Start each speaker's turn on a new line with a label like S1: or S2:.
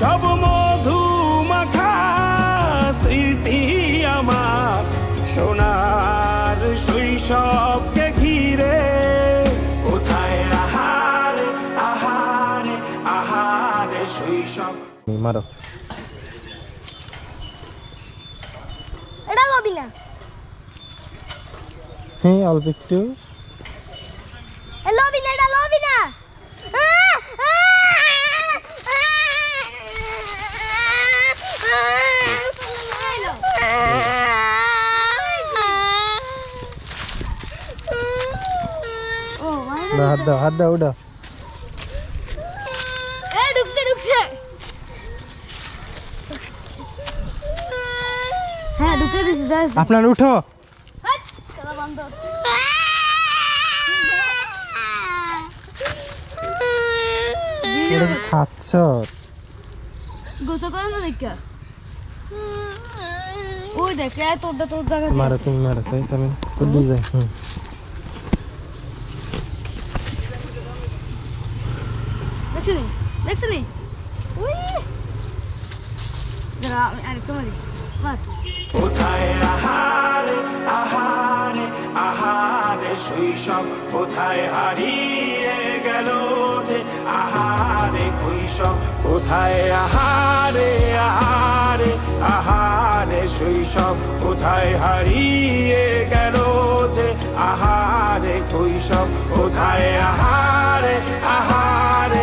S1: সব মধু মাখা স্মৃতি আমার। সোনার শৈশবকে ঘিরে কোথায় আহারে আহারে আহারে শৈশব?
S2: মারো।
S3: এটা লবি না?
S2: হ্যাঁ অল্প একটু
S3: এ লবি না এটা লবি না ও
S2: না হাত দাও হাত দাও ওটা।
S3: এ ঢুকছে ঢুকছে। হ্যাঁ ঢুকে দিছি দাস
S2: আপনার উঠো। খাচ্ছ?
S3: গোসল করে না দেখা? ওই দেখ এ তোরটা তোর জায়গা
S2: মারো তুমি মারো সেই কুদ্দু যাই হুম।
S3: দেখছি নি দেখছি নি
S1: কোথায় আহারে আহারে আহারে শৈশব কোথায় হারিয়ে গেল যে আহারে কৈশব কোথায় আহারে আহারে আহারে শৈশব কোথায় হারিয়ে গেল যে আহারে কৈশব কোথায় আহারে আহারে